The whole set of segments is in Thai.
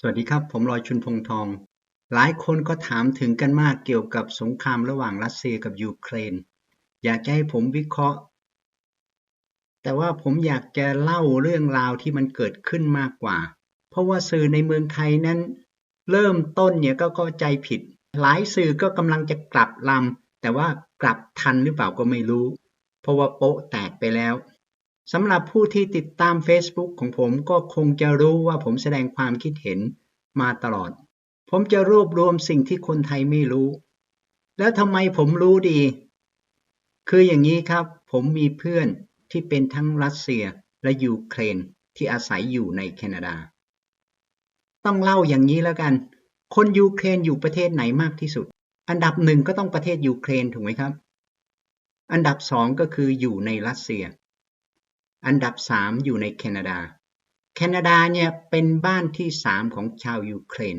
สวัสดีครับ ผมลอยชุนพงทอง หลายคนก็ถามถึงกันมากเกี่ยวกับสงครามระหว่างรัสเซียกับยูเครน อยากจะให้ผมวิเคราะห์ แต่ว่าผมอยากจะเล่าเรื่องราวที่มันเกิดขึ้นมากกว่า เพราะว่าสื่อในเมืองไทยนั้น เริ่มต้นเนี่ยก็เข้าใจผิด หลายสื่อก็กำลังจะกลับลำแต่ว่ากลับทันหรือเปล่าก็ไม่รู้ เพราะว่าโป๊ะแตกไปแล้ว สำหรับผู้ที่ติดตาม Facebook ของผมก็คงจะรู้ว่าผมแสดงความคิดเห็นมาตลอด ผมจะรวบรวมสิ่งที่คนไทยไม่รู้ แล้วทำไมผมรู้ดี คืออย่างนี้ครับ ผมมีเพื่อนที่เป็นทั้งรัสเซียและยูเครนที่อาศัยอยู่ในแคนาดา ต้องเล่าอย่างนี้แล้วกัน คนยูเครนอยู่ประเทศไหนมากที่สุด อันดับหนึ่งก็ต้องประเทศยูเครนถูกไหมครับ อันดับสองก็คืออยู่ในรัสเซีย อันดับสามอยู่ในแคนาดา แคนาดาเนี่ยเป็นบ้านที่สามของชาวยูเครน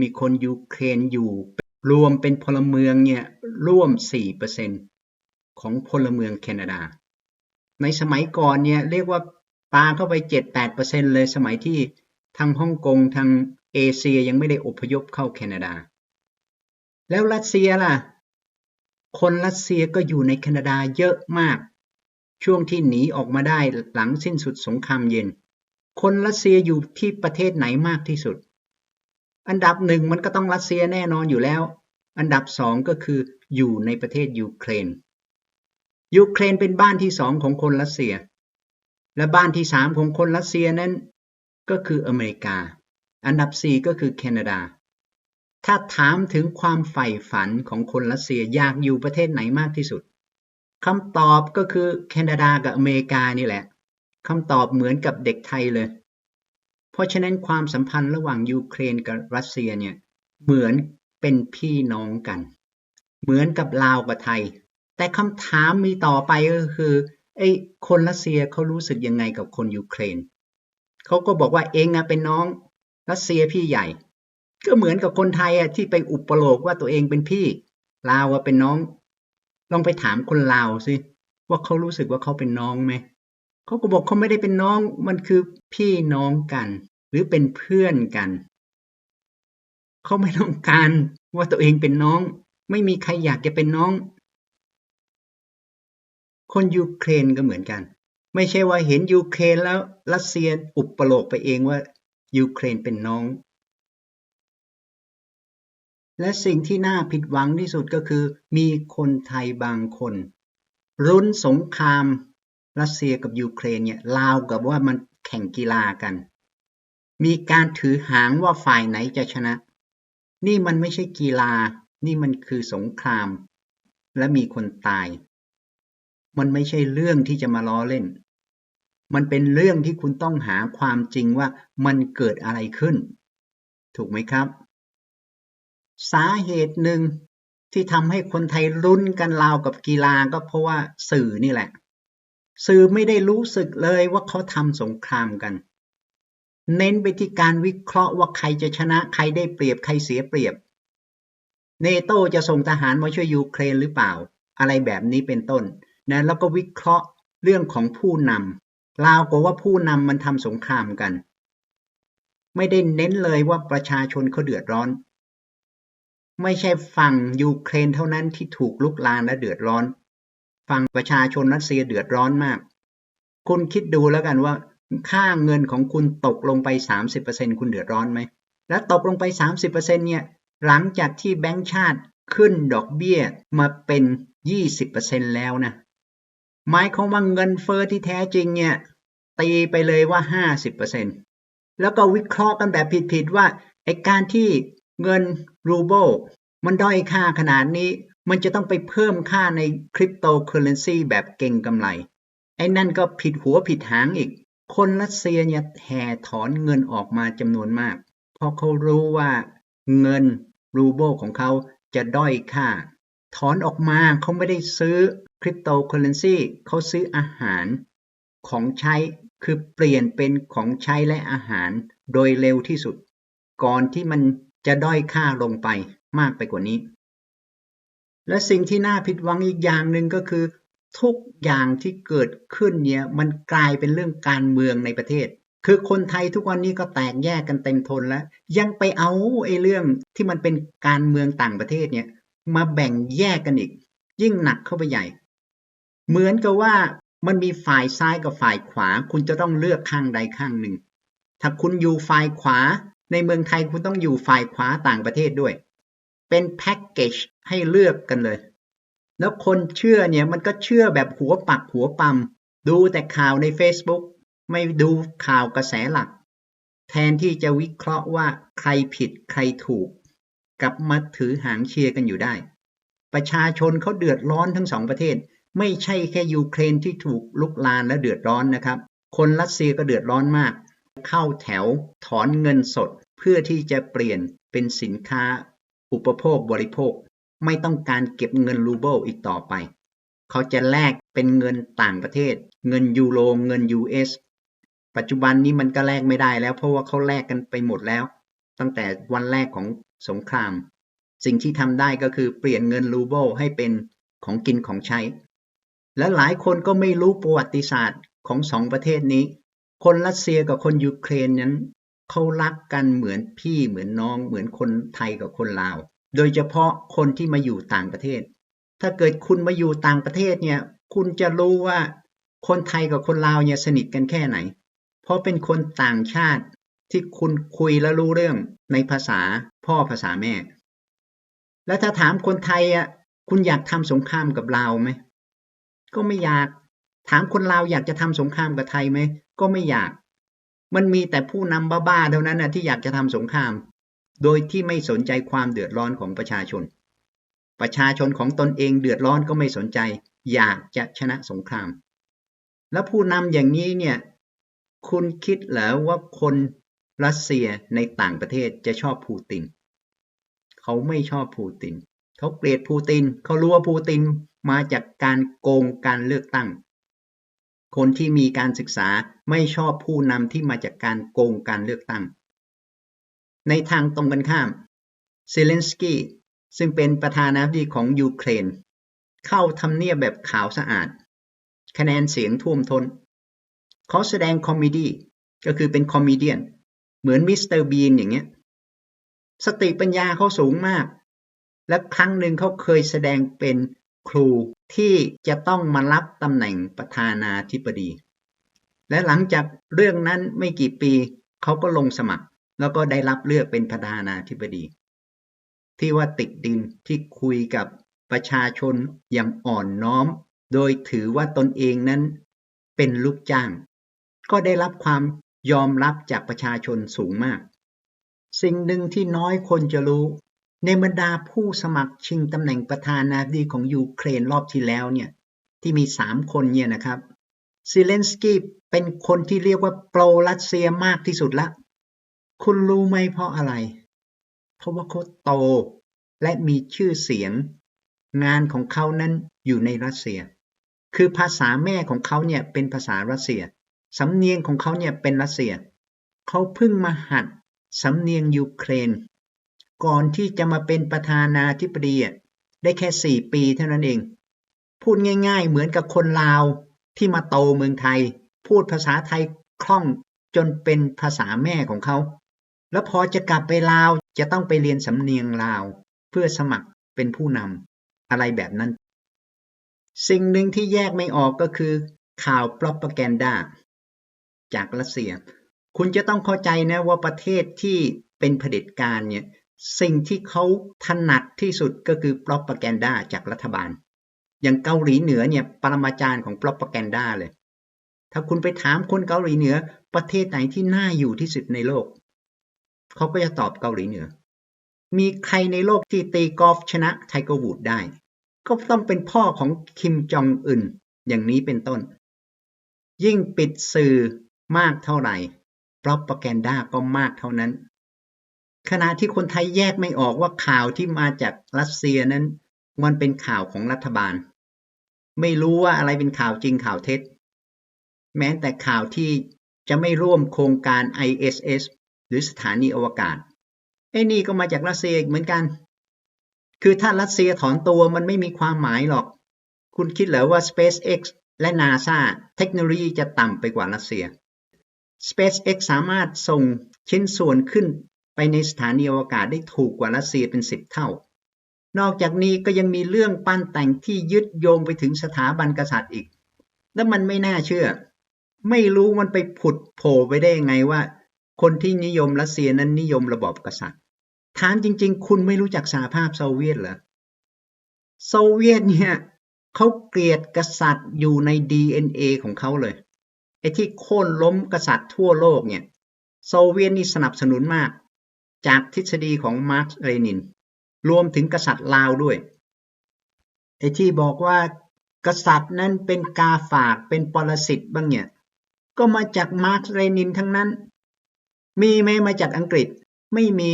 มีคนยูเครนอยู่รวมเป็นพลเมืองเนี่ยร่วม 4%ของพลเมืองแคนาดา ในสมัยก่อนเนี่ยเรียกว่าปาเข้าไป 7-8%เลยสมัยที่ทางฮ่องกงทางเอเชียยังไม่ได้อพยพเข้าแคนาดา แล้วรัสเซียล่ะ คนรัสเซียก็อยู่ในแคนาดาเยอะมาก ช่วงที่หนีออกมาได้หลังสิ้นสุดสงครามเย็น คนรัสเซียอยู่ที่ประเทศไหนมากที่สุด อันดับหนึ่งมันก็ต้องรัสเซียแน่นอนอยู่แล้ว อันดับสองก็คืออยู่ในประเทศยูเครน ยูเครนเป็นบ้านที่สองของคนรัสเซีย และบ้านที่สามของคนรัสเซียนั้น ก็คืออเมริกา อันดับสี่ก็คือแคนาดา ถ้าถามถึงความใฝ่ฝันของคนรัสเซียอยากอยู่ประเทศไหนมากที่สุด คำตอบก็คือแคนาดากับอเมริกานี่แหละคำตอบเหมือนกับเด็กไทยเลย เพราะฉะนั้นความสัมพันธ์ระหว่างยูเครนกับรัสเซียเนี่ยเหมือนเป็นพี่น้องกัน เหมือนกับลาวกับไทย แต่คำถามมีต่อไปก็คือไอ้คนรัสเซียเขารู้สึกยังไงกับคนยูเครนเขาก็บอกว่าเองอะเป็นน้องรัสเซียพี่ใหญ่ ก็เหมือนกับคนไทยอะที่ไปอุปโลกว่าตัวเองเป็นพี่ลาวอะเป็นน้อง ลองไปถามคนลาวสิว่าเขารู้สึกว่าเขาเป็นน้องไหมเขาก็บอกเขาไม่ได้เป็นน้องมันคือพี่น้องกัน หรือเป็นเพื่อนกันเขาไม่ต้องการว่าตัวเองเป็นน้อง ไม่มีใครอยากจะเป็นน้อง คนยูเครนก็เหมือนกัน ไม่ใช่ว่าเห็นยูเครนแล้วรัสเซียอุปโลกไปเองว่ายูเครนเป็นน้อง และสิ่งที่น่าผิดหวังที่สุดก็คือ มีคนไทยบางคน รุนสงครามรัสเซียกับยูเครนเนี่ยลาวกับว่ามันแข่งกีฬากัน มีการถือหางว่าฝ่ายไหนจะชนะ นี่มันไม่ใช่กีฬา นี่มันคือสงคราม และมีคนตาย มันไม่ใช่เรื่องที่จะมาล้อเล่น มันเป็นเรื่องที่คุณต้องหาความจริงว่ามันเกิดอะไรขึ้น ถูกไหมครับ สาเหตุหนึ่งที่ทำให้คนไทยรุนกันราวกับกีฬาก็เพราะว่าสื่อนี่แหละ สื่อไม่ได้รู้สึกเลยว่าเขาทำสงครามกัน เน้นไปที่การวิเคราะห์ว่าใครจะชนะใครได้เปรียบใครเสียเปรียบ เนโตจะส่งทหารมาช่วยยูเครนหรือเปล่า อะไรแบบนี้เป็นต้นนะแล้วก็วิเคราะห์เรื่องของผู้นำลาวก็ว่าผู้นำมันทำสงครามกัน ไม่ได้เน้นเลยว่าประชาชนเขาเดือดร้อน ไม่ใช่ฝั่งยูเครนเท่านั้นที่ถูกลุกลามและเดือดร้อน ฝั่งประชาชนรัสเซียเดือดร้อนมาก คุณคิดดูแล้วกันว่า ค่าเงินของคุณตกลงไป 30%คุณเดือดร้อนไหม และตกลงไป 30%เนี่ยหลังจากที่แบงก์ชาติขึ้นดอกเบี้ยมาเป็น 20%แล้วนะหมายความว่าเงินเฟอ้อที่แท้จริงเนี่ยตีไปเลยว่า 50%แล้วก็วิเคราะห์กันแบบผิดๆว่าไอ้การที่ เงินรูเบิลมันด้อยค่าขนาดนี้ มันจะต้องไปเพิ่มค่าในคริปโตเคอเรนซีแบบเก่งกำไร ไอ้นั่นก็ผิดหัวผิดหางอีก คนรัสเซียเนี่ยแห่ถอนเงินออกมาจำนวนมาก เพราะเขารู้ว่าเงินรูเบิลของเขาจะด้อยค่า ถอนออกมาเขาไม่ได้ซื้อคริปโตเคอเรนซีเขาซื้ออาหารของใช้คือเปลี่ยนเป็นของใช้และอาหารโดยเร็วที่สุด ก่อนที่มัน จะด้อยค่าลงไปมากไปกว่านี้ และสิ่งที่น่าผิดหวังอีกอย่างหนึ่งก็คือ ทุกอย่างที่เกิดขึ้นเนี่ยมันกลายเป็นเรื่องการเมืองในประเทศ คือคนไทยทุกวันนี้ก็แตกแยกกันเต็มทนแล้ว ยังไปเอาไอ้เรื่องที่มันเป็นการเมืองต่างประเทศเนี่ยมาแบ่งแยกกันอีก ยิ่งหนักเข้าไปใหญ่ เหมือนกับว่ามันมีฝ่ายซ้ายกับฝ่ายขวา คุณจะต้องเลือกข้างใดข้างหนึ่ง ถ้าคุณอยู่ฝ่ายขวา ในเมืองไทยคุณต้องอยู่ฝ่ายขวาต่างประเทศด้วย เป็นแพ็กเกจให้เลือกกันเลย แล้วคนเชื่อเนี่ยมันก็เชื่อแบบหัวปักหัวปั๊มดูแต่ข่าวใน Facebook ไม่ดูข่าวกระแสหลัก แทนที่จะวิเคราะห์ว่าใครผิดใครถูก กลับมาถือหางเชียร์กันอยู่ได้ ประชาชนเขาเดือดร้อนทั้งสองประเทศ ไม่ใช่แค่ยูเครนที่ถูกลุกลานและเดือดร้อนนะครับ คนรัสเซียก็เดือดร้อนมาก เข้าแถวถอนเงินสด เพื่อที่จะเปลี่ยนเป็นสินค้าอุปโภคบริโภค ไม่ต้องการเก็บเงินรูเบิลอีกต่อไป เขาจะแลกเป็นเงินต่างประเทศ เงินยูโรเงิน US ปัจจุบันนี้มันก็แลกไม่ได้แล้วเพราะว่าเขาแลกกันไปหมดแล้ว ตั้งแต่วันแรกของสงคราม สิ่งที่ทำได้ก็คือเปลี่ยนเงินรูเบิลให้เป็นของกินของใช้ และหลายคนก็ไม่รู้ประวัติศาสตร์ของสองประเทศนี้ คนรัสเซียกับคนยูเครนนั้นเขารักกันเหมือนพี่เหมือนน้อง เหมือนคนไทยกับคนลาว โดยเฉพาะคนที่มาอยู่ต่างประเทศ ถ้าเกิดคุณมาอยู่ต่างประเทศเนี่ย คุณจะรู้ว่าคนไทยกับคนลาวเนี่ยสนิทกันแค่ไหน เพราะเป็นคนต่างชาติที่คุณคุยและรู้เรื่องในภาษาพ่อภาษาแม่ แล้วถ้าถามคนไทยอะคุณอยากทำสงครามกับลาวไหม ก็ไม่อยาก ถามคนลาวอยากจะทำสงครามกับไทยไหม ก็ไม่อยาก มันมีแต่ผู้นำบ้าๆเท่านั้นนะที่อยากจะทำสงคราม โดยที่ไม่สนใจความเดือดร้อนของประชาชน ประชาชนของตนเองเดือดร้อนก็ไม่สนใจ อยากจะชนะสงคราม แล้วผู้นำอย่างนี้เนี่ย คุณคิดเหรอว่าคนรัสเซียในต่างประเทศจะชอบปูติน เขาไม่ชอบปูติน เขาเกลียดปูติน เขารู้ว่าปูตินมาจากการโกงการเลือกตั้ง คนที่มีการศึกษาไม่ชอบผู้นำที่มาจากการโกงการเลือกตั้ง ในทางตรงกันข้ามเซเลนสกี้ซึ่งเป็นประธานาธิบดีของยูเครน เข้าทำเนียบแบบขาวสะอาด คะแนนเสียงท่วมทน้นเขาแสดงคอมเมดี้ก็คือเป็นคอมเมเดียน เหมือนมิสเตอร์บีนอย่างเงี้ย สติปัญญาเขาสูงมาก และครั้งหนึ่งเขาเคยแสดงเป็นครู ที่จะต้องมารับตำแหน่งประธานาธิบดี และหลังจากเรื่องนั้นไม่กี่ปีเขาก็ลงสมัคร แล้วก็ได้รับเลือกเป็นประธานาธิบดี ที่ว่าติดดินที่คุยกับประชาชนอย่างอ่อนน้อม โดยถือว่าตนเองนั้นเป็นลูกจ้าง ก็ได้รับความยอมรับจากประชาชนสูงมาก สิ่งหนึ่งที่น้อยคนจะรู้ ในบรรดาผู้สมัครชิงตำแหน่งประธานาธิบดีของยูเครนรอบที่แล้วเนี่ยที่มีสามคนเนี่ยนะครับซิเลนสกี้เป็นคนที่เรียกว่าโปรรัสเซียมากที่สุดละ คุณรู้ไหมเพราะอะไร เพราะว่าเขาโตและมีชื่อเสียง งานของเขานั้นอยู่ในรัสเซีย คือภาษาแม่ของเขาเนี่ยเป็นภาษารัสเซีย สำเนียงของเขาเนี่ยเป็นรัสเซีย เขาเพิ่งมาหัดสำเนียงยูเครน ก่อนที่จะมาเป็นประธานาธิบดีได้แค่สี่ปีเท่านั้นเอง พูดง่ายๆ เหมือนกับคนลาวที่มาโตเมืองไทย พูดภาษาไทยคล่องจนเป็นภาษาแม่ของเขา แล้วพอจะกลับไปลาวจะต้องไปเรียนสำเนียงลาว เพื่อสมัครเป็นผู้นำอะไรแบบนั้น สิ่งหนึ่งที่แยกไม่ออกก็คือ ข่าวปรปแกนดาจากรัสเซีย คุณจะต้องเข้าใจนะว่าประเทศที่เป็นเผด็จการเนี่ย สิ่งที่เขาถนัดที่สุดก็คือโปรปแกนดาจากรัฐบาล อย่างเกาหลีเหนือเนี่ยปรมาจารย์ของโปรปแกนดาเลย ถ้าคุณไปถามคนเกาหลีเหนือ ประเทศไหนที่น่าอยู่ที่สุดในโลก เขาก็จะตอบเกาหลีเหนือ มีใครในโลกที่ตีกอล์ฟชนะไทเกอร์วูดได้ ก็ต้องเป็นพ่อของคิมจองอึนอย่างนี้เป็นต้น ยิ่งปิดสื่อมากเท่าไหร่โปรปแกนดาก็มากเท่านั้น ขณะที่คนไทยแยกไม่ออกว่าข่าวที่มาจากรัสเซียนั้น มันเป็นข่าวของรัฐบาล ไม่รู้ว่าอะไรเป็นข่าวจริงข่าวเท็จ แม้แต่ข่าวที่จะไม่ร่วมโครงการ ISS หรือสถานีอวกาศไอ้นี่ก็มาจากรัสเซียเหมือนกัน คือถ้ารัสเซียถอนตัวมันไม่มีความหมายหรอก คุณคิดเหรอว่า SpaceX และ NASA เทคโนโลยีจะต่ำไปกว่ารัสเซีย SpaceX สามารถส่งชิ้นส่วนขึ้น ไปในสถานีอวกาศได้ถูกกว่ารัสเซียเป็นสิบเท่า นอกจากนี้ก็ยังมีเรื่องปั้นแต่งที่ยึดโยงไปถึงสถาบันกษัตริย์อีก และมันไม่น่าเชื่อ ไม่รู้มันไปผุดโผล่ไปได้ยังไงว่า คนที่นิยมรัสเซียนั้นนิยมระบอบกษัตริย์ถามจริง ๆ คุณไม่รู้จักสหภาพโซเวียตเหรอโซเวียตเนี่ยเขาเกลียดกษัตริย์อยู่ใน DNA ของเขาเลยไอ้ที่โค่นล้มกษัตริย์ทั่วโลกเนี่ย โซเวียตนี่สนับสนุนมาก จากทฤษฎีของมาร์กซ์เรนิน รวมถึงกษัตริย์ลาวด้วยไอ้ที่บอกว่ากษัตริย์นั้นเป็นกาฝากเป็นปรสิตบ้างเนี่ย ก็มาจากมาร์กซ์เรนินทั้งนั้น มีไหมมาจากอังกฤษไม่มี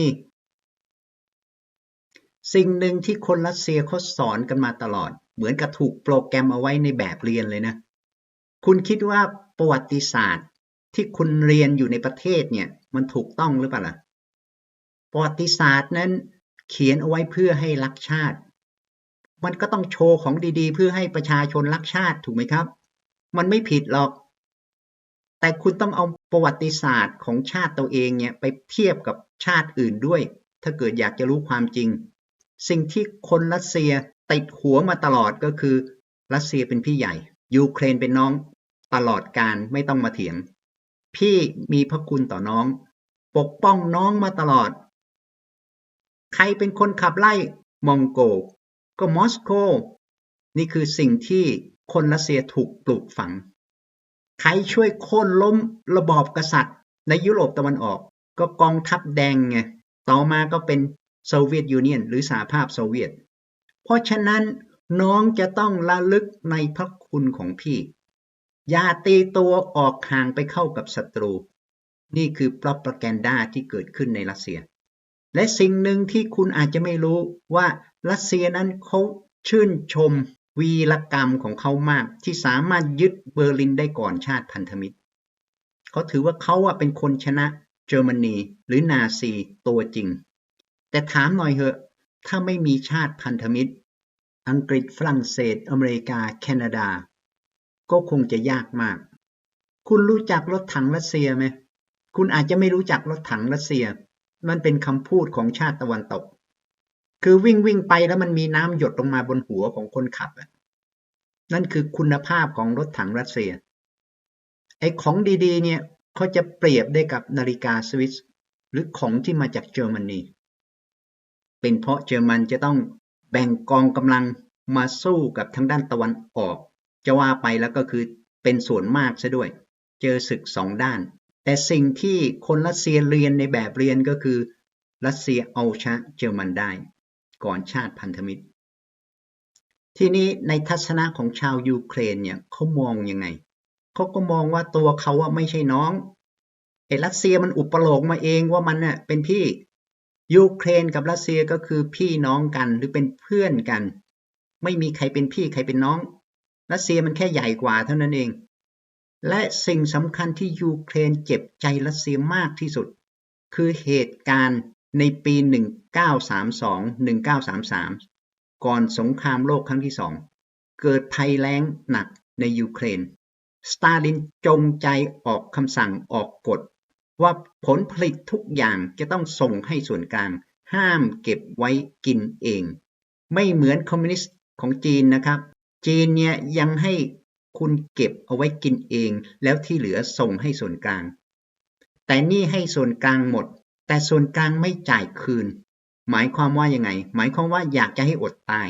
สิ่งหนึ่งที่คนรัสเซียเขาสอนกันมาตลอด เหมือนกับถูกโปรแกรมเอาไว้ในแบบเรียนเลยนะ คุณคิดว่าประวัติศาสตร์ที่คุณเรียนอยู่ในประเทศเนี่ย มันถูกต้องหรือเปล่าล่ะ ประวัติศาสตร์นั้นเขียนเอาไว้เพื่อให้รักชาติ มันก็ต้องโชว์ของดีๆ เพื่อให้ประชาชนรักชาติถูกไหมครับ มันไม่ผิดหรอก แต่คุณต้องเอาประวัติศาสตร์ของชาติตัวเองเนี่ยไปเทียบกับชาติอื่นด้วย ถ้าเกิดอยากจะรู้ความจริง สิ่งที่คนรัสเซียติดหัวมาตลอดก็คือ รัสเซียเป็นพี่ใหญ่ ยูเครนเป็นน้อง ตลอดการไม่ต้องมาเถียง พี่มีพระคุณต่อน้อง ปกป้องน้องมาตลอด ใครเป็นคนขับไล่มองโก ก็มอสโก นี่คือสิ่งที่คนรัสเซียถูกปลูกฝัง ใครช่วยโค่นล้มระบอบกษัตริย์ ในยุโรปตะวันออก ก็กองทัพแดงไง ต่อมาก็เป็นโซเวียตยูเนียน หรือสหภาพโซเวียต เพราะฉะนั้นน้องจะต้องระลึกในพระคุณของพี่ อย่าตีตัวออกห่างไปเข้ากับศัตรู นี่คือปรปแกนดาที่เกิดขึ้นในรัสเซีย และสิ่งหนึ่งที่คุณอาจจะไม่รู้ว่ารัสเซียนั้นเขาชื่นชมวีรกรรมของเขามาก ที่สามารถยึดเบอร์ลินได้ก่อนชาติพันธมิตรเขาถือว่าเขาเป็นคนชนะเยอรมนีหรือนาซีตัวจริง แต่ถามหน่อยเหอะ ถ้าไม่มีชาติพันธมิตร อังกฤษฝรั่งเศส อเมริกา แคนาดา ก็คงจะยากมาก คุณรู้จักรถถังรัสเซียไหมคุณอาจจะไม่รู้จักรถถังรัสเซีย มันเป็นคำพูดของชาติตะวันตก คือวิ่งวิ่งไปแล้วมันมีน้ำหยดลงมาบนหัวของคนขับอะนั่นคือคุณภาพของรถถังรัสเซีย ไอ้ของดีๆ เนี่ยเขาจะเปรียบได้กับนาฬิกาสวิสหรือของที่มาจากเยอรมนี เป็นเพราะเยอรมันจะต้องแบ่งกองกำลังมาสู้กับทางด้านตะวันออก จะว่าไปแล้วก็คือเป็นส่วนมากซะด้วย เจอศึกสองด้าน แต่สิ่งที่คนรัสเซียเรียนในแบบเรียนก็คือ รัสเซียเอาชนะเยอรมันได้ ก่อนชาติพันธมิตร ทีนี้ในทัศนะของชาวยูเครนเนี่ยเขามองยังไงเขาก็มองว่าตัวเขาว่าไม่ใช่น้องไอ้รัสเซียมันอุปโลกมาเองว่ามันเน่ะเป็นพี่ยูเครนกับรัสเซียก็คือพี่น้องกันหรือเป็นเพื่อนกัน ไม่มีใครเป็นพี่ใครเป็นน้อง รัสเซียมันแค่ใหญ่กว่าเท่านั้นเอง และสิ่งสำคัญที่ยูเครนเจ็บใจรัสเซียมากที่สุด คือเหตุการณ์ในปี 1932-1933 ก่อนสงครามโลกครั้งที่สอง เกิดภัยแล้งหนักในยูเครน สตาลินจงใจออกคำสั่งออกกฎ ว่าผลผลิตทุกอย่างจะต้องส่งให้ส่วนกลาง ห้ามเก็บไว้กินเอง ไม่เหมือนคอมมิวนิสต์ของจีนนะครับ จีนเนี่ยยังให้ คุณเก็บเอาไว้กินเอง แล้วที่เหลือส่งให้ส่วนกลาง แต่นี่ให้ส่วนกลางหมด แต่ส่วนกลางไม่จ่ายคืน หมายความว่ายังไง หมายความว่าอยากจะให้อดตาย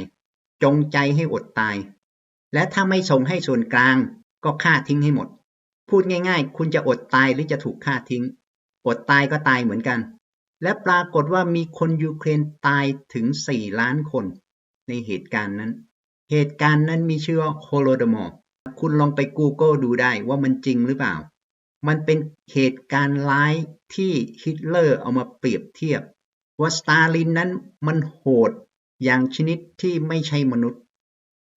จงใจให้อดตาย และถ้าไม่ส่งให้ส่วนกลาง ก็ฆ่าทิ้งให้หมด พูดง่าย ๆ คุณจะอดตายหรือจะถูกฆ่าทิ้ง อดตายก็ตายเหมือนกัน และปรากฏว่ามีคนยูเครนตายถึง4ล้านคน ในเหตุการณ์นั้น เหตุการณ์นั้นมีชื่อว่าโฮโลดมอร์ คุณลองไป Google ดูได้ว่ามันจริงหรือเปล่า มันเป็นเหตุการณ์ร้ายที่ฮิตเลอร์เอามาเปรียบเทียบ ว่าสตาลินนั้นมันโหดอย่างชนิดที่ไม่ใช่มนุษย์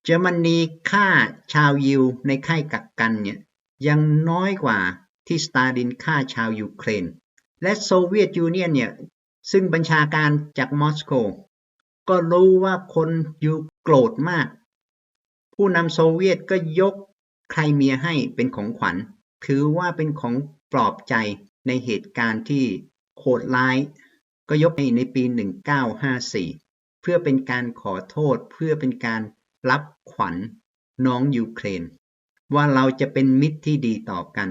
เยอรมนีฆ่าชาวยิวในค่ายกักกันเนี่ยยังน้อยกว่าที่สตาลินฆ่าชาวยูเครน และโซเวียตยูเนียนเนี่ยซึ่งบัญชาการจากมอสโก ก็รู้ว่าคนยูโกรธมาก ผู้นำโซเวียตก็ยก ไครเมียให้เป็นของขวัญ ถือว่าเป็นของปลอบใจในเหตุการณ์ที่โหดร้าย ก็ยกในในปี 1954 เพื่อเป็นการขอโทษเพื่อเป็นการรับขวัญน้องยูเครน ว่าเราจะเป็นมิตรที่ดีต่อกัน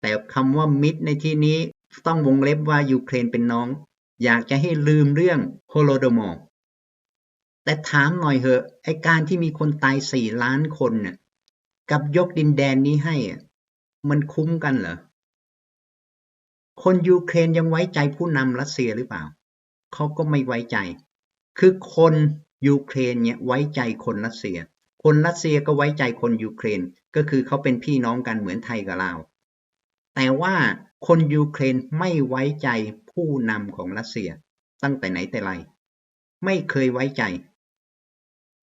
แต่คำว่ามิตรในที่นี้ต้องวงเล็บว่ายูเครนเป็นน้อง อยากจะให้ลืมเรื่องโฮโลโดมอร์แต่ถามหน่อยเหอะไอการที่มีคนตายสี่ล้านคนน่ะ กับยกดินแดนนี้ให้ มันคุ้มกันเหรอ คนยูเครนยังไว้ใจผู้นำรัสเซียหรือเปล่า เขาก็ไม่ไว้ใจ คือคนยูเครนเนี่ยไว้ใจคนรัสเซีย คนรัสเซียก็ไว้ใจคนยูเครน ก็คือเขาเป็นพี่น้องกันเหมือนไทยกับลาว แต่ว่าคนยูเครนไม่ไว้ใจผู้นำของรัสเซีย ตั้งแต่ไหนแต่ไร ไม่เคยไว้ใจ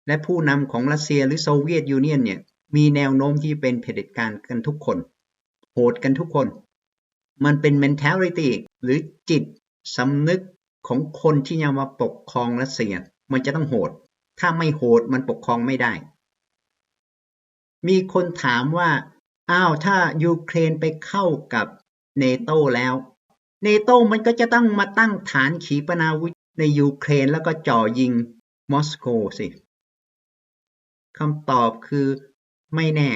และผู้นำของรัสเซียหรือโซเวียตยูเนียนเนี่ย มีแนวโน้มที่เป็นเผด็จการกันทุกคน โหดกันทุกคน มันเป็น mentality หรือจิตสำนึกของคนที่จะมาปกครองรัสเซีย มันจะต้องโหด ถ้าไม่โหดมันปกครองไม่ได้ มีคนถามว่า อ้าว ถ้ายูเครนไปเข้ากับเนโตแล้วเนโตมันก็จะต้องมาตั้งฐานขีปนาวุธในยูเครนแล้วก็จ่อยิงมอสโกสิคำตอบคือ ไม่แน่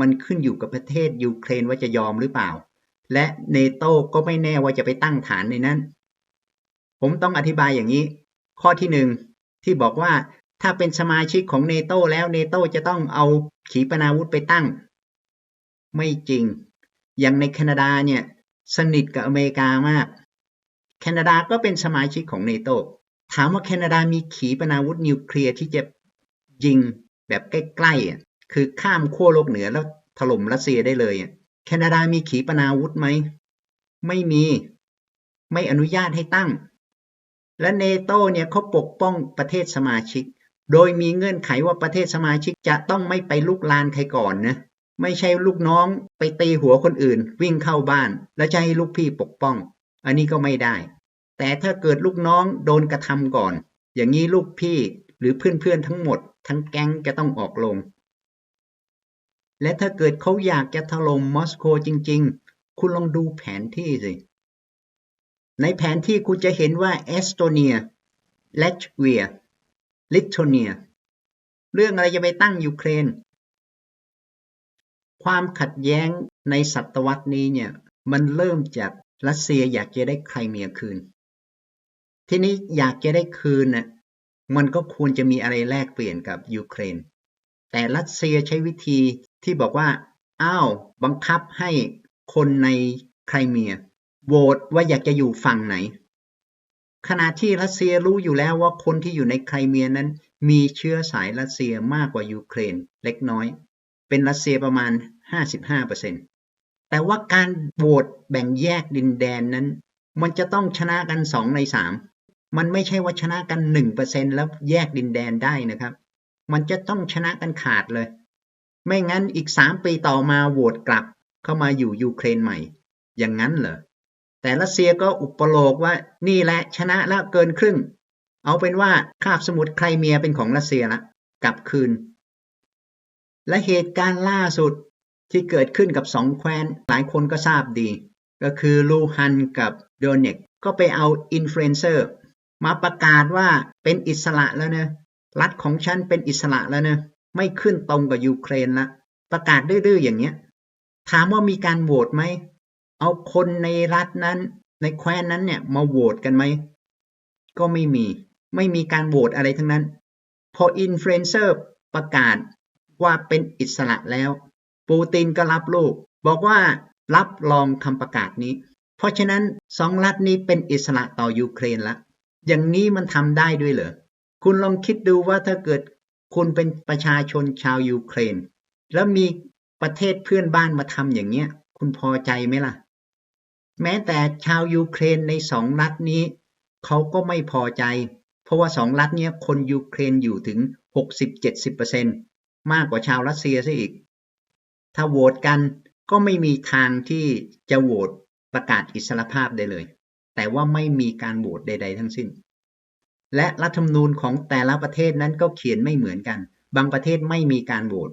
มันขึ้นอยู่กับประเทศยูเครนว่าจะยอมหรือเปล่า และเนโตก็ไม่แน่ว่าจะไปตั้งฐานในนั้น ผมต้องอธิบายอย่างนี้ ข้อที่หนึ่งที่บอกว่าถ้าเป็นสมาชิกของเนโตแล้วเนโตจะต้องเอาขีปนาวุธไปตั้ง ไม่จริง อย่างในแคนาดาเนี่ย สนิทกับอเมริกามาก แคนาดาก็เป็นสมาชิกของเนโตถามว่าแคนาดามีขีปนาวุธนิวเคลียร์ที่จะยิงแบบใกล้ๆอะ คือข้ามขั้วโลกเหนือแล้วถล่มรัสเซียได้เลยอะแคนาดามีขีปนาวุธไหม ไม่มี ไม่อนุญาตให้ตั้ง และเนโตเนี่ยเขาปกป้องประเทศสมาชิก โดยมีเงื่อนไขว่าประเทศสมาชิกจะต้องไม่ไปลุกลานใครก่อนนะ ไม่ใช่ลูกน้องไปตีหัวคนอื่น วิ่งเข้าบ้าน แล้วจะให้ลูกพี่ปกป้อง อันนี้ก็ไม่ได้ แต่ถ้าเกิดลูกน้องโดนกระทำก่อน อย่างนี้ลูกพี่หรือเพื่อนๆทั้งหมด ทั้งแก๊งจะต้องออกลง และถ้าเกิดเขาอยากจะถล่มมอสโกจริง ๆ คุณลองดูแผนที่สิ ในแผนที่คุณจะเห็นว่าเอสโตเนียเลตเวีย ลิทัวเนีย เรื่องอะไรจะไปตั้งยูเครน ความขัดแย้งในศตวรรษนี้เนี่ย มันเริ่มจากรัสเซียอยากจะได้ไครเมียคืน ทีนี้อยากจะได้คืนน่ะ มันก็ควรจะมีอะไรแลกเปลี่ยนกับยูเครน แต่รัสเซียใช้วิธี ที่บอกว่า อ้าว บังคับให้คนในไครเมียโหวตว่าอยากจะอยู่ฝั่งไหน ขณะที่รัสเซียรู้อยู่แล้วว่าคนที่อยู่ในไครเมียนั้น มีเชื้อสายรัสเซียมากกว่ายูเครนเล็กน้อย เป็นรัสเซียประมาณ 55%แต่ว่าการโหวตแบ่งแยกดินแดนนั้น มันจะต้องชนะกัน 2 ใน 3 มันไม่ใช่ว่าชนะกัน 1%แล้วแยกดินแดนได้นะครับ มันจะต้องชนะกันขาดเลย ไม่งั้นอีก3ปีต่อมาโหวตกลับเข้ามาอยู่ยูเครนใหม่ อย่างนั้นเหรอ แต่รัสเซียก็อุปโลกว่านี่แหละชนะแล้วเกินครึ่ง เอาเป็นว่าคาบสมุทรไครเมียเป็นของรัสเซียละกลับคืน และเหตุการณ์ล่าสุดที่เกิดขึ้นกับสองแคว้นหลายคนก็ทราบดี ก็คือลูฮันกับโดเนกก็ไปเอาอินฟลูเอนเซอร์มาประกาศว่าเป็นอิสระแล้วเนะรัฐของฉันเป็นอิสระแล้วเนะ ไม่ขึ้นตรงกับยูเครนละประกาศดื้อๆอย่างเงี้ย ถามว่ามีการโหวตไหม เอาคนในรัฐนั้น ในแคว้นนั้นเนี่ยมาโหวตกันไหม ก็ไม่มี ไม่มีการโหวตอะไรทั้งนั้น พออินฟลูเอนเซอร์ประกาศว่าเป็นอิสระแล้ว ปูตินก็รับลูก บอกว่ารับรองคำประกาศนี้ เพราะฉะนั้นสองรัฐนี้เป็นอิสระต่อยูเครนละ อย่างนี้มันทำได้ด้วยเหรอ คุณลองคิดดูว่าถ้าเกิด คุณเป็นประชาชนชาวยูเครน แล้วมีประเทศเพื่อนบ้านมาทำอย่างเนี้ย คุณพอใจไหมล่ะ แม้แต่ชาวยูเครนในสองรัฐนี้ เขาก็ไม่พอใจ เพราะว่าสองรัฐเนี้ยคนยูเครนอยู่ถึง 60-70%มากกว่าชาวรัสเซียซะอีก ถ้าโหวตกันก็ไม่มีทางที่จะโหวตประกาศอิสรภาพได้เลย แต่ว่าไม่มีการโหวตใด ๆ ทั้งสิ้น และรัฐธรรมนูญของแต่ละประเทศนั้นก็เขียนไม่เหมือนกัน บางประเทศไม่มีการโหวต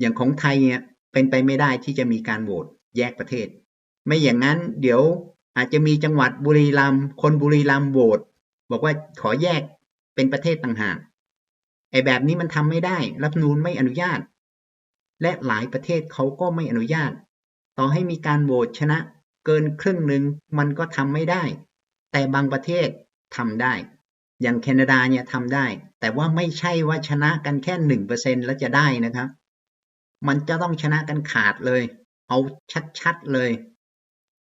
อย่างของไทยเนี่ยเป็นไปไม่ได้ที่จะมีการโหวตแยกประเทศ ไม่อย่างนั้นเดี๋ยวอาจจะมีจังหวัดบุรีรัมย์คนบุรีรัมย์โหวตบอกว่าขอแยกเป็นประเทศต่างหากไอ้แบบนี้มันทำไม่ได้ รัฐธรรมนูญไม่อนุญาต และหลายประเทศเขาก็ไม่อนุญาต ต่อให้มีการโหวตชนะ เกินครึ่งหนึ่งมันก็ทำไม่ได้ แต่บางประเทศทำได้ อย่างแคนาดาเนี่ยทำได้ แต่ว่าไม่ใช่ว่าชนะกันแค่หนึ่งเปอร์เซ็นแล้วจะได้นะครับ มันจะต้องชนะกันขาดเลย เอาชัดๆเลย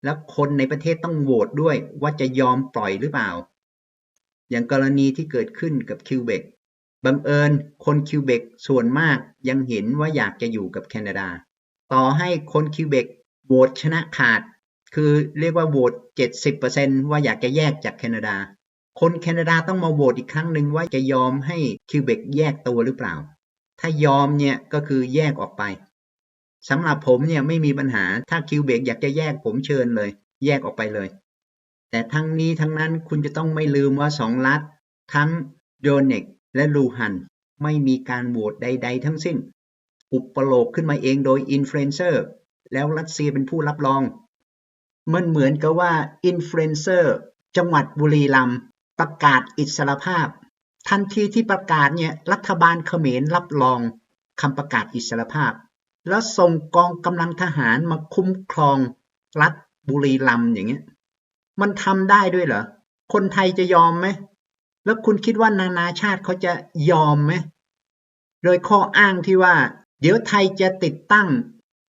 แล้วคนในประเทศต้องโหวตด้วยว่าจะยอมปล่อยหรือเปล่า อย่างกรณีที่เกิดขึ้นกับคิวเบกบังเอิญคนคิวเบกส่วนมากยังเห็นว่าอยากจะอยู่กับแคนาดา ต่อให้คนคิวเบกโหวตชนะขาด คือเรียกว่าโหวต70%ว่าอยากจะแยกจากแคนาดา คนแคนาดาต้องมาโหวตอีกครั้งหนึ่งว่าจะยอมให้คิวเบกแยกตัวหรือเปล่า ถ้ายอมเนี่ยก็คือแยกออกไปสำหรับผมเนี่ยไม่มีปัญหาถ้าคิวเบกอยากจะแยกผมเชิญเลย แยกออกไปเลย แต่ทั้งนี้ทั้งนั้นคุณจะต้องไม่ลืมว่าสองรัฐ ทั้งโดเนกและลูฮัน ไม่มีการโหวตใด ๆ ทั้งสิ้น อุปโลกขึ้นมาเองโดยอินฟลูเอนเซอร์แล้วรัสเซียเป็นผู้รับรอง มันเหมือนกับว่าอินฟลูเอนเซอร์จังหวัดบุรีรัมย์ ประกาศอิสรภาพ ทันทีที่ประกาศเนี่ยรัฐบาลเขมรรับรองคำประกาศอิสรภาพ แล้วส่งกองกำลังทหารมาคุ้มครองรัฐบุรีรัมย์อย่างเงี้ยมันทำได้ด้วยเหรอ คนไทยจะยอมไหม แล้วคุณคิดว่านานาชาติเขาจะยอมไหม โดยข้ออ้างที่ว่า เดี๋ยวไทยจะติดตั้ง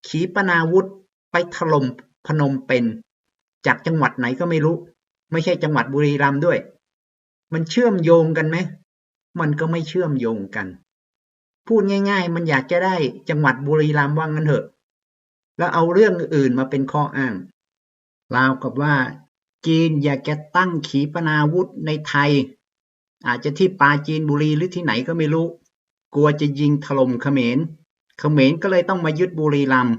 ขีปนาวุธไปถล่มพนมเปญจากจังหวัดไหนก็ไม่รู้ ไม่ใช่จังหวัดบุรีรัมย์ด้วย มันเชื่อมโยงกันไหม มันก็ไม่เชื่อมโยงกัน พูดง่าย ๆ มันอยากจะได้จังหวัดบุรีรัมย์ว่างันเถอะ แล้วเอาเรื่องอื่นมาเป็นข้ออ้างราวกับว่า จีนอยากจะตั้งขีปนาวุธในไทย อาจจะที่ปาจีนบุรีหรือที่ไหนก็ไม่รู้ กลัวจะยิงถล่มเขมร เขมรก็เลยต้องมายึดบุรีรัมย์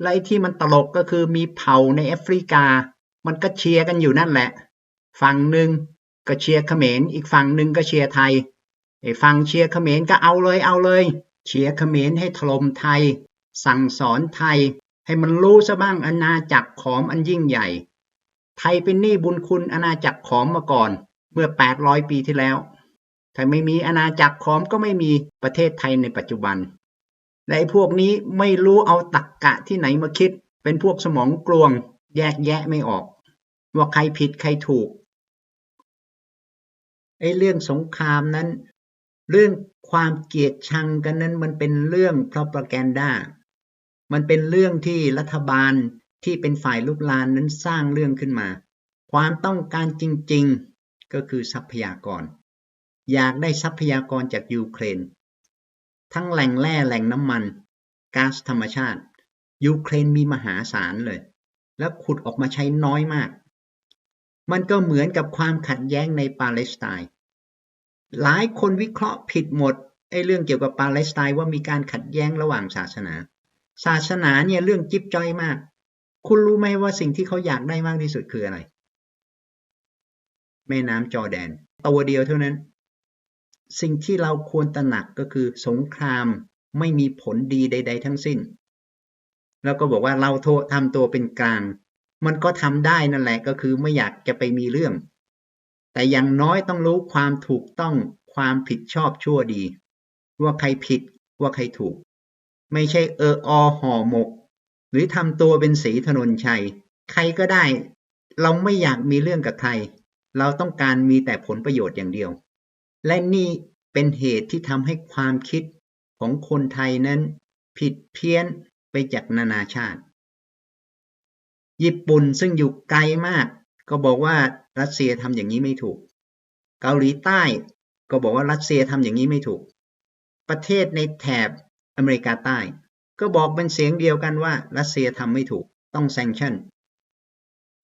และไอ้ที่มันตลกก็คือมีเผ่าในแอฟริกา มันก็เชียร์กันอยู่นั่นแหละ ฝั่งหนึ่ง ก็เชียร์เขมรอีกฝั่งหนึ่งก็เชียร์ไทยไอ้ฝั่งเชียร์เขมรก็เอาเลยเอาเลย เชียร์เขมรให้ถล่มไทย สั่งสอนไทย ให้มันรู้ซะบ้างอาณาจักรขอมอันยิ่งใหญ่ ไทยเป็นหนี้บุญคุณอาณาจักรขอมมาก่อน เมื่อ 800 ปีที่แล้วถ้าไม่มีอาณาจักรขอมก็ไม่มีประเทศไทยในปัจจุบันและไอ้พวกนี้ไม่รู้เอาตักกะที่ไหนมาคิด เป็นพวกสมองกลวง แยกแยะไม่ออก ว่าใครผิดใครถูก ไอ้เรื่องสงครามนั้น เรื่องความเกลียดชังกันนั้นมันเป็นเรื่อง propaganda มันเป็นเรื่องที่รัฐบาลที่เป็นฝ่ายลุกลานนั้นสร้างเรื่องขึ้นมา ความต้องการจริง ๆก็คือทรัพยากร อยากได้ทรัพยากรจากยูเครน ทั้งแหล่งแร่แหล่งน้ำมันก๊าซธรรมชาติ ยูเครนมีมหาศาลเลย แล้วขุดออกมาใช้น้อยมาก มันก็เหมือนกับความขัดแย้งในปาเลสไตน์หลายคนวิเคราะห์ผิดหมดไอ้เรื่องเกี่ยวกับปาเลสไตน์ว่ามีการขัดแย้งระหว่างศาสนา ศาสนาเนี่ยเรื่องจิ๊บจ้อยมาก คุณรู้ไหมว่าสิ่งที่เขาอยากได้มากที่สุดคืออะไร แม่น้ำจอร์แดน ตัวเดียวเท่านั้น สิ่งที่เราควรตระหนักก็คือสงครามไม่มีผลดีใด ๆ ทั้งสิ้น แล้วก็บอกว่าเราโทษทำตัวเป็นกลาง มันก็ทำได้นั่นแหละก็คือไม่อยากจะไปมีเรื่อง แต่อย่างน้อยต้องรู้ความถูกต้องความผิดชอบชั่วดี ว่าใครผิดว่าใครถูก ไม่ใช่เอออห่อหมก หรือทำตัวเป็นสีถนนชัย ใครก็ได้ เราไม่อยากมีเรื่องกับใคร เราต้องการมีแต่ผลประโยชน์อย่างเดียว และนี่เป็นเหตุที่ทำให้ความคิดของคนไทยนั้น ผิดเพี้ยนไปจากนานาชาติ ญี่ปุ่นซึ่งอยู่ไกลมาก ก็บอกว่ารัสเซียทำอย่างนี้ไม่ถูก เกาหลีใต้ก็บอกว่ารัสเซียทำอย่างนี้ไม่ถูก ประเทศในแถบอเมริกาใต้ ก็บอกเป็นเสียงเดียวกันว่า รัสเซียทำไม่ถูก ต้องแซงชั่น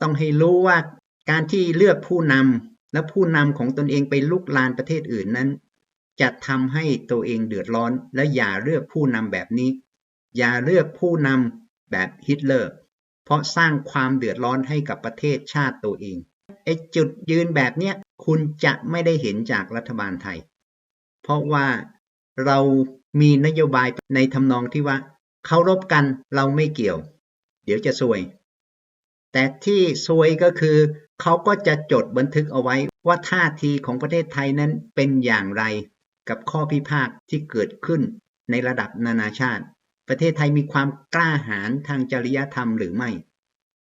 ต้องให้รู้ว่าการที่เลือกผู้นำและผู้นำของตนเองไปลุกลานประเทศอื่นนั้น จะทำให้ตัวเองเดือดร้อน และอย่าเลือกผู้นำแบบนี้ อย่าเลือกผู้นำแบบฮิตเลอร์ เพราะสร้างความเดือดร้อนให้กับประเทศชาติตัวเองไอ้จุดยืนแบบเนี้ยคุณจะไม่ได้เห็นจากรัฐบาลไทย เพราะว่าเรามีนโยบายในทำนองที่ว่าเคารพกันเราไม่เกี่ยว เดี๋ยวจะซวย แต่ที่ซวยก็คือเขาก็จะจดบันทึกเอาไว้ว่าท่าทีของประเทศไทยนั้นเป็นอย่างไรกับข้อพิพาทที่เกิดขึ้นในระดับนานาชาติ ประเทศไทยมีความกล้าหาญทางจริยธรรมหรือไม่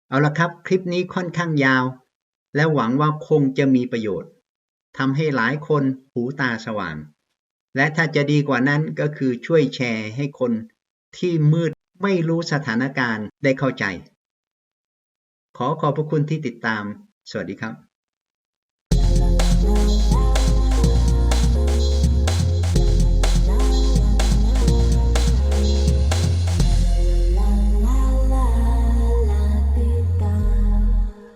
เอาละครับ คลิปนี้ค่อนข้างยาว และหวังว่าคงจะมีประโยชน์ทำให้หลายคนหูตาสว่าง และถ้าจะดีกว่านั้นก็คือช่วยแชร์ให้คนที่มืดไม่รู้สถานการณ์ได้เข้าใจ ขอขอบพระคุณที่ติดตาม สวัสดีครับ